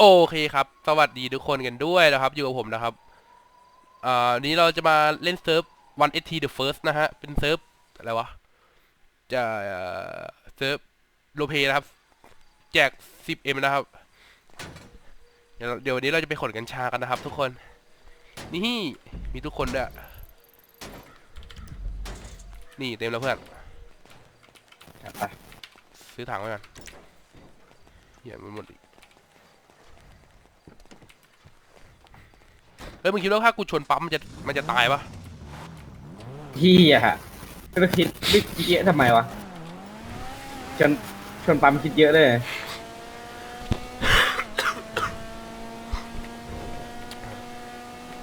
โอเคครับ สวัสดีทุกคนกันด้วยนะครับ อยู่กับผมนะครับ อ่าวันนี้เราจะมาเล่นเซิร์ฟ one st the first นะฮะ เป็นเซิร์ฟอะไรวะ จะเอ่อเซิร์ฟโลเปนะครับ แจก 10m นะครับ เดี๋ยวเดี๋ยววันนี้เราจะไปขนกัญชากันนะครับ ทุกคน นี่ มีทุกคนด้วย นี่เต็มแล้วเพื่อนไปซื้อถังไว้ก่อนเหี้ยมันหมดอีก เฮ้ยมึงคิดว่าถ้ากูชนปั๊มมันจะมันจะตายปะพี่อะฮะก็คิดไม่คิดเยอะทำไมวะชนชนปั๊มคิดเยอะเลย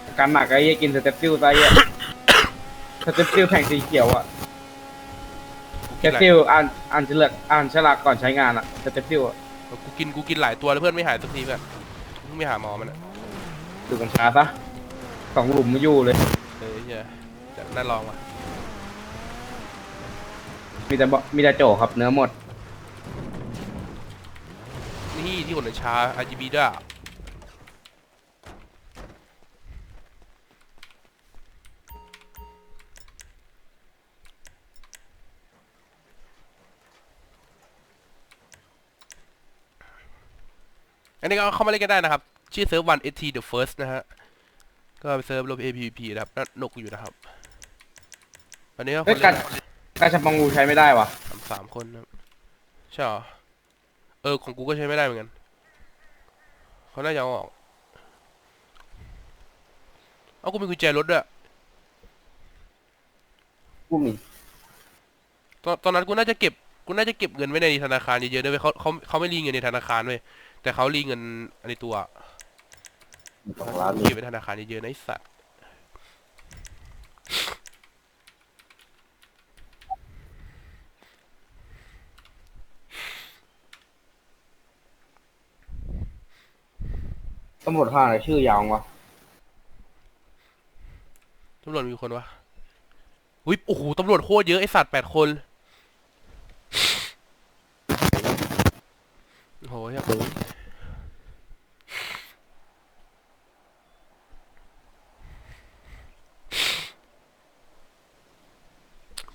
อาการหนักไอ้เหี้ยกินสเต็ปซิลไปเหี้ยสเต็ปซิลแผ่งสีเขียวอะสเต็ปซิลอ่านอ่านเฉลกอ่านฉลากก่อนใช้งานอะสเต็ปซิลอะกูกินกูกินหลายตัวแล้วเพื่อนไม่หายสักทีเพื่อนเพิ่งไปหาหมอมันอะดูกัญชาซะ สองหลุมไม่อยู่เลยเฮ้ยเฮียจะน่าลองว่ะมีแต่บมีแต่โจครับเนื้อหมด นี่ที่ขนกัญชา RGB ด้วยอะอันนี้ก็เข้ามาเล่นกันได้นะครับ ชื่อเซิร์ฟ one st the first นะฮะ ก็เป็นเซิร์ฟลบ APP นะครับน่าหนุกอยู่นะครับอันนี้ก็คเฮ้ยนกาเล่รนการชับปองงูใช้ไม่ได้วะสามสามคนนะครับใช่เหรอเออ ของกูก็ใช้ไม่ได้เหมือนกันเขาน่าจะเอาออก เอากูมีกุญแจรถด้วย กูมีตอนตอนนั้นกูน่าจะเก็บกูน่าจะเก็บเงินไว้ในธนาคารเยอะๆด้วยเวยเขาเขาเขาไม่รีเงินในธนาคารเว้ยแต่เขารีเงินในตัว สองล้านเก็บไว้ธนาคารเยอะๆนะไอ้สัตว์ตำรวจห้าอะไรชื่อยาววะตำรวจมีคนวะอุ้ยโอ้โหตำรวจโคตรเยอะไอสัตว์แปดคนโอ้โหอยาก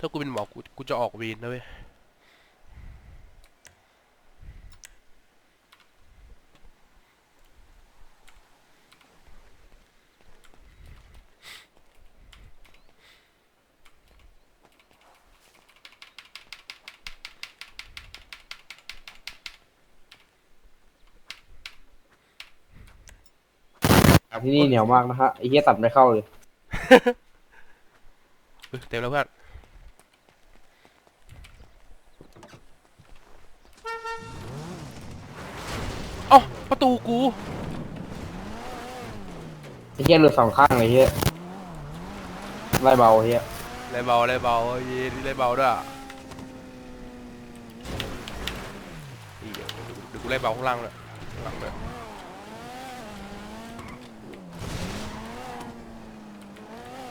ถ้า กูเป็นหมอกูกูจะออกเวรนะเว้ยที่นี่เหนียวมากนะฮะไอ้เหี้ยตัดไม่เข้าเลยเฮ้ยเต็มแล้วเพื่อน เอ้าประตูกู ไอ้เหี้ยเหลือสองข้างเลยเหี้ยไล่เบาเหี้ยไรเบาไรเบาเย็นไรเบาด้วยอะอีเดี๋ยวเดี๋ยวกูไล่เบาข้างล่างเลยข้างหลังเลย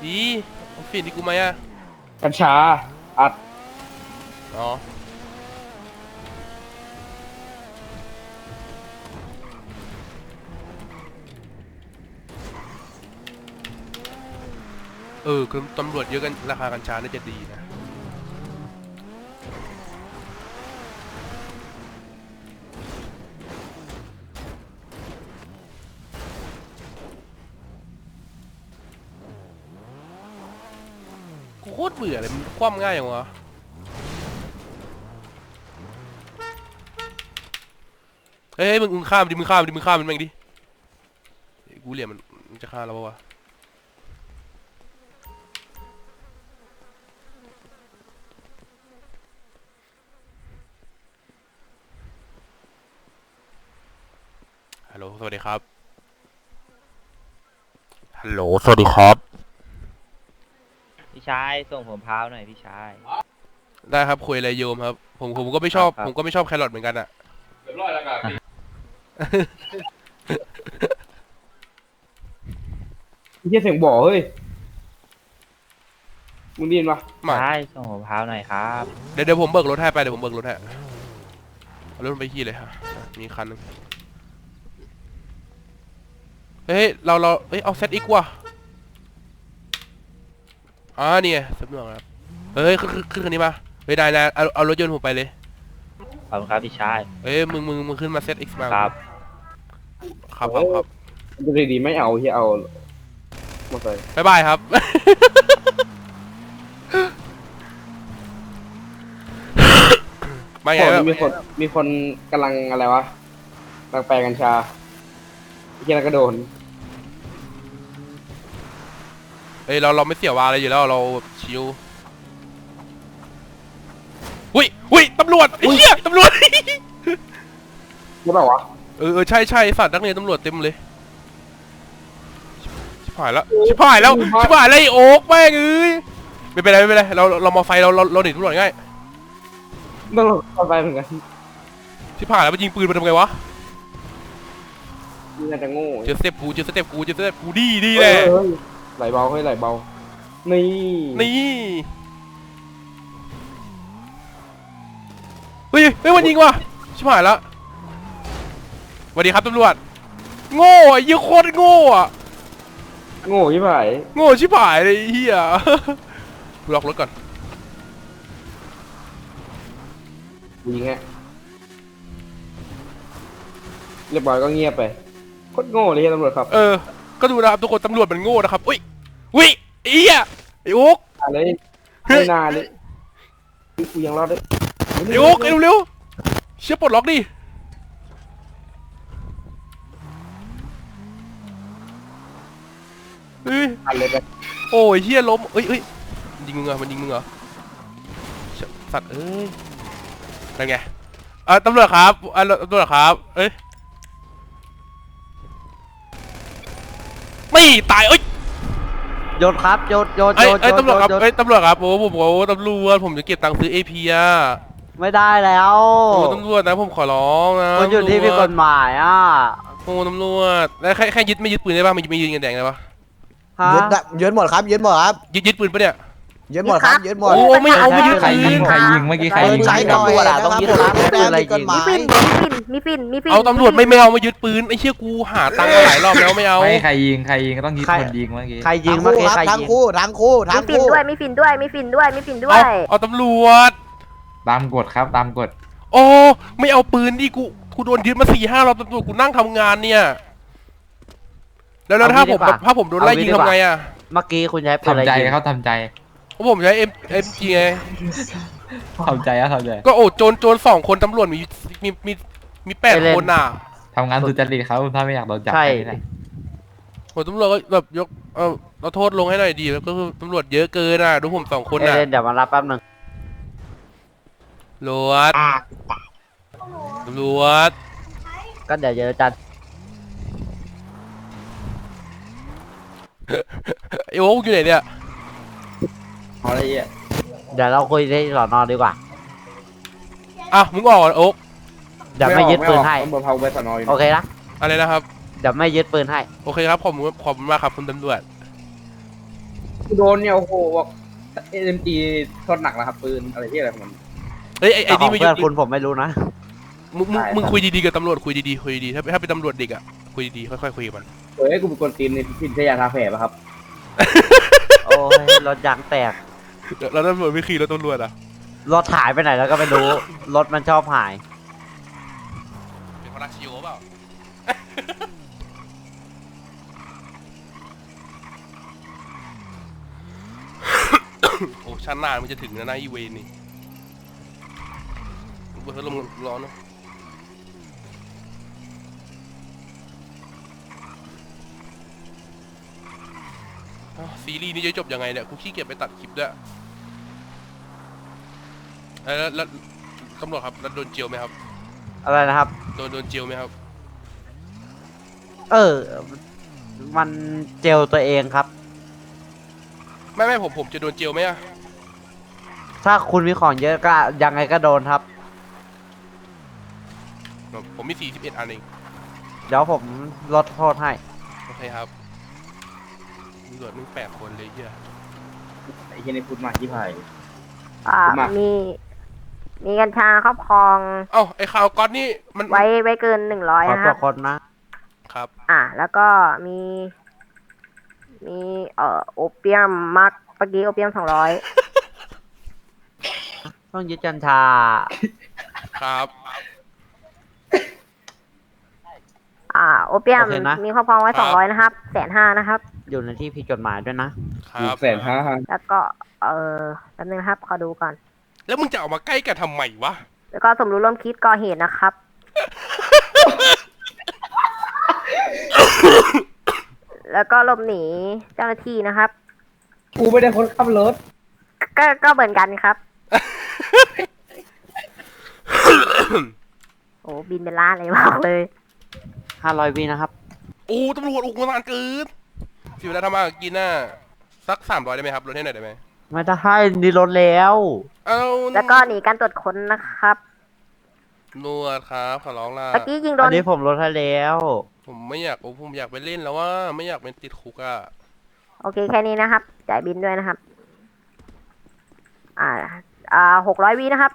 อีเอาฟินที่กูไหมอะกัญชาอัดอ๋อ ออคือตำรวจเยอะกันราคากัญชาน่าจะดีนะโคตรเบื่อเลยมันคว่ำง่ายอย่างวะเฮ้ยเฮ้ยมึงมึงข้ามดิมึงข้ามดิมึงข้ามมันแม่งดิกูเหลี่ยมมันจะฆ่าเราปะวะ ฮัลโหล สวัสดีครับ ฮัลโหล สวัสดีครับ พี่ชายส่งผมพร้าวหน่อยพี่ชาย ได้ครับ คุยอะไรโยมครับ ผมผมก็ไม่ชอบ ครับ ผมก็ไม่ชอบแครอทเหมือนกันอะไอ้เหี้ยเสียงบ่อเฮ้ย มึงได้ยินปะมาใช่ส่งผมพร้าวหน่อยครับเดี๋ยวเดี๋ยวผมเบิกรถให้ไปเดี๋ยวผมเบิกรถให้เอารถมันไปขี่เลยฮะ มีคันหนึง เฮ้ย เราเราเฮ้ย เอาเซตอีกว่ะอ่านี่ไงสำรวจครับ เฮ้ย ขึ้นขึ้นขึ้นคันนี้มา เฮ้ยนายนายเอาเอารถยนต์ผมไปเลย ขอบคุณครับพี่ชาย เฮ้ย มึงมึงมึงขึ้นมาเซตอีกมาครับ ครับครับครับดูดีๆไม่เอาที่เอามาใส่บ๊ายบายครับมาไงโอ้แบบมีคนมีคนกำลังอะไรวะกำลังแปลกัญชาที่นั่นก็โดน ฮ้ยเราเราไม่เสียวาอะไรอยู่แล้วเราแบบชิวอุ้ยอุ้ยตำรวจไอ้เหี้ยตำรวจหรือเปล่าวะเออเออใช่ใช่สัตว์นักเรียนตำรวจเต็มเลยชิบหายแล้วชิบหายแล้วชิบหายแล้วไอ้โอ๊กแม่งเอ้ยไม่เป็นไรไม่เป็นไรเราเรามาไฟเราเราเราหนีตำรวจง่ายต้องเข้าไปเหมือนกันชิบหายแล้วมันยิงปืนมาทำไงวะนี่น่าจะโง่เจอสเต็ปกูเจอสเต็ปกูเจอสเต็ปกูดีดีแหละเฮ้ย ไหลเบาเฮ้ยไหลเบา นี่นี่เฮ้ยเฮ้ยมันยิงว่ะชิบหายแล้วสวัสดีครับตำรวจ โง่ไอ้เหี้ยโคตรโง่อะโง่ยี่ไผ่โง่ชิบหายเลยไอ้เฮียล็อกรถก่อนยิงฮะเรียบร้อยก็เงียบไปโคตรโง่เลยเฮียตำรวจครับ เออ ก็ดูนะครับทุกคนตำรวจมันโง่นะครับ อุ้ยอุ้ยไอ้เหี้ยไอ้โอ๊กอะไรเฮ้ไม่ยนานเลยกูยังรอดได้ไอ้โอ๊กไอ้เร็วๆเชี่ยปลดล็อกดิเฮ้ยอันเลยไปโอ้ยเฮียล้มเอ้ยเอ้ยมันยิงมึงเหรอมันยิงมึงเหรอเชี่ยสัตว์เอ้ยนั่นไงเอ่อตำรวจครับเอ่อตำรวจครับ เอ้ย ไม่ตายเอ้ยโยนครับโยนโยนเอ้โยยนเอ้ยโยนตำรวจครับโยนเอ้ยตำรวจครับโอ้ผมโอ้ตำรวจผมจะเก็บตังค์ซื้อ AP อะไม่ได้แล้วโอ้ตำรวจนะผมขอร้องนะมันอยู่ที่ผิดกฎหมายอะโอ้ตำรวจแล้วแค่แค่ยึดไม่ยึดปืนได้ป่ะไม่ไม่ยึดเงินแดงได้ป่ะฮะยึดได้ยึดหมดครับยึดหมดครับยึดยึดปืนปะเนี่ย ยึดหมดครับยึดหมด โอ้ไม่เอาไม่ยึดใครยิปืงนใครยิงเมื่อกี้ใครปืยินงใช้หน่อยตำรวจนะอะคต้รัองบยึดผมร้านแดงอะไรผิดกฎหมายมีฟินมีฟินมีฟินมีฟินเอาตำรวจไม่ไม่เอาไม่ยึดปืนไอ้เชี่ยกูหาตังค์มาหลายรอบแล้วไม่เอาไม่ใครยิงใครยิงก็ต้องยิงใครคนยิงเมื่อกี้ใครยิงทั้งเมื่อคู่กี้ครับใครทั้งยิงคู่ทั้งคู่ทั้มีงฟินคู่ด้วยมีฟินด้วยมีฟินด้วยมีฟินด้วเอายเอาตำรวจ ตามกฎครับตามกฎโอ้ไม่เอาปืนดิกูกูโดนยึดมาสี่ห้ารอบตำรวจกูนั่งทำงานเนี่ยแล้วแล้วถ้าผมถ้าผมโดนไล่ยิงทำไงอะเมื่อกี้คุณใช้ปืนอะไรทำใจยิงเขาทำใจเพ ราะผมใช้เอ็มเอ็มจีไงทำใจครับทำใจก็โอ้โจรโจรสองคนตำรวจมีมีมีมีแปดคนอะทำงานสุจริตเขาถ้าไม่อยากโดนจับใช่แค่นี้แหละโอ้ตำรวจก็แบบยกเออเราโทษลงให้หน่อยดีแล้วก็คือตำรวจเยอะเกินอะดูผมสองคนเออะเลนเดี๋ยวมารับแป๊บหนึงตำรวจตำรวจก็เดี๋ยวเจอกันไอ้โอ๊กอยู่ไหนเนี่ย เอาอะไรเงี้ยเดี๋ยวเราคุยที่สอนอดีกว่าอะมึงออกก่อนโอ๊กเดี๋ยวไม่ยึดปืนให้ ตำรวจพาไปสอนออยู่โอเคนะอะไรนะครับ เดี๋ยวไม่ยึดปืนให้ โอเคครับขอบคุณขอบคุณมากครับคุณตำรวจกูโดนเนี่ยโอ้โหบอกเอ็มจีโทษหนักนะครับปืนอะไรที่อะไรของมันเฮ้ยไอ้แต่ไอ้ขอนี่งไม่เพื่อนยึดคุณผมไม่รู้นะ มึงมึงได้มึงครับคุยดีๆกับตำรวจคุยดีๆคุยดีๆถ้าถ้าเป็นตำรวจเด็กอะคุยดีๆค่อยๆคุยกับมัน เฮ้ยกูเป็นคนตีนในพินชยาทาแผลป่ะครับ โอ้ยรถยางแตก แล้วตำรวจไม่ขี่รถตำรวจอะรถหายไปไหนแล้วก็ไม่รู้ รถมันชอบหาย เป็นพลักชิโอเปล่าโอ้ชั้นหน้ามันจะถึงแล้วนะอีเวนนี่เปิดพัดลมร้อนเนอะอ้าวซีรีส์นี้จะจบยังไงเนี่ยกูขี้เกียจไปตัดคลิปด้วย เอ้ยแล้วแล้วตำรวจครับแล้วโดนเจียวไหมครับอะไรนะครับ โดนโดนเจียวไหมครับเออ มันเจลตัวเองครับ ไม่ไม่ผมผมจะโดนเจียวไหมอะถ้าคุณมีของเยอะก็ยังไงก็โดนครับ ผมมี41อันเองเดี๋ยวผมลดโทษให้โอเคครับตำรวจมึงแปดคนเลยเฮียไอ้เฮียนี่พูดมากที่ไผ่ อ่ามา มีมีมีกัญชาครอบครอง เอ้าไอ้ข่าวก๊อตนี่มันไว้ไว้เกินหนึ่งร้อยขอนะคตัรัวบคนนะ ครับ อ่า แล้วก็มี มีเอ่อโอเปียมมักเมื่อกี้โอเปียมสองร้อยต้องยึดกัญชาครับ อ่า โอเปียมโอเคนะ มีครอบครองไว้ครัสอบงร้อยนะครับแสนห้านะครับ อยู่ในที่ผิดกฎหมายด้วยนะ คหนึ่รังบแสนห้าพันแล้วก็ เออแป๊บนึงนะครับขอดูก่อน แล้วมึงจะเอามาใกล้กันทำไมวะ แล้วก็สมรู้ร่วมคิดก่อเหตุนะครับ แล้วก็หลบหนีเจ้าหน้าที่นะครับ กูไม่ได้คนขับรถ ก็ก็เหมือนกันครับ โอ้บินเป็นล้านเลยมากเลย ห้าร้อยวินะครับ โอ้ตำรวจอุกมานานเกินสิเวลาทำมาหากินน่ะสักสามร้อยได้ไหมครับลดให้หน่อยได้ไหม ไม่ได้ให้นี่ลดแล้ว เอาแล้วก็หนีการตรวจค้นนะครับนวดครับขอร้องล่ะ เมื่อกี้ยิงโดอันนนี้ผมลดให้แล้ว ผมไม่อยากโอ้ผมอยากไปเล่นแล้วว่า ไม่อยากเป็นติดคุกอะ โอเคแค่นี้นะครับ จ่ายบินด้วยนะครับ อ่า อ่าหกร้อยวินะครับ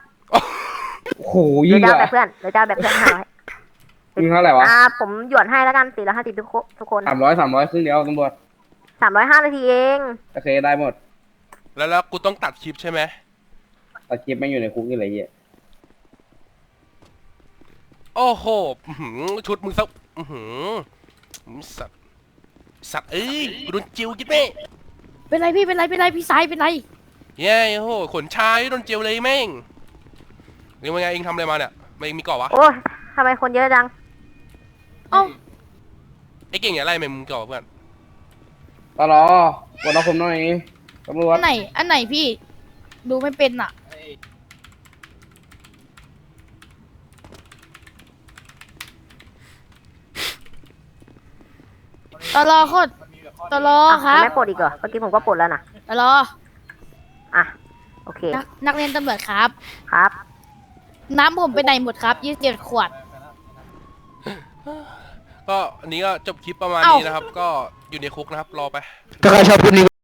โอ้โหเดี๋ยิยวงจะเอาอะแบบเพื่อนเดี๋ยวจะเอาแบบเพื่อนห้าร้อยยิงเท่าไหร่วะอ่า ผมหยวนให้แล้วกันสี่ร้อยห้าสิบทุกคนทุกคนสามร้อยสามร้อยครึ่งเดียวตำรวจ สามร้อยห้านาทีเอง โอเค ได้หมด แล้วแล้วกูต้องตัดคลิปใช่ไหมแต่คลิปไม่อยู่ในคุกนี่อะไรเงี้ยโอ้โหอื้อหือชุดมึงสักอือหือสัตว์สัตว์เอ้ยกูโดนจิวจิ๊บแม่เป็นไรพี่เป็นไรเป็นไรพี่สายเป็นไรเย้โอ้โหขนชายโดนจิวเลยแม่งเรื่องไงเองทำอะไรมาเนี่ยไม่มีเกาะวะโอ้ยทำไมคนเยอะจัง เอ้าไอ้เก่งอย่าไล่แม่งมึงเกาะเพื่อนตลอปวดเราผมหน่อย ตำรวจอันไหน อันไหนพี่ ดูไม่เป็นอะ ตลอโคตรตลออะครับไม่ปลดอีกเหรอเมื่อกี้ผมก็ปลดแล้วนะตลออะโอเคนักนักเรียนตำรวจครับ ครับ น้ำผมไปไหนหมดครับยี่สิบเจ็ดขวด ก็อันนี้ก็จบคลิปประมาณเอ้านี้นะครับ ก็อยู่ในคุกนะครับ รอไป ถ้าใครชอบคลิปนี้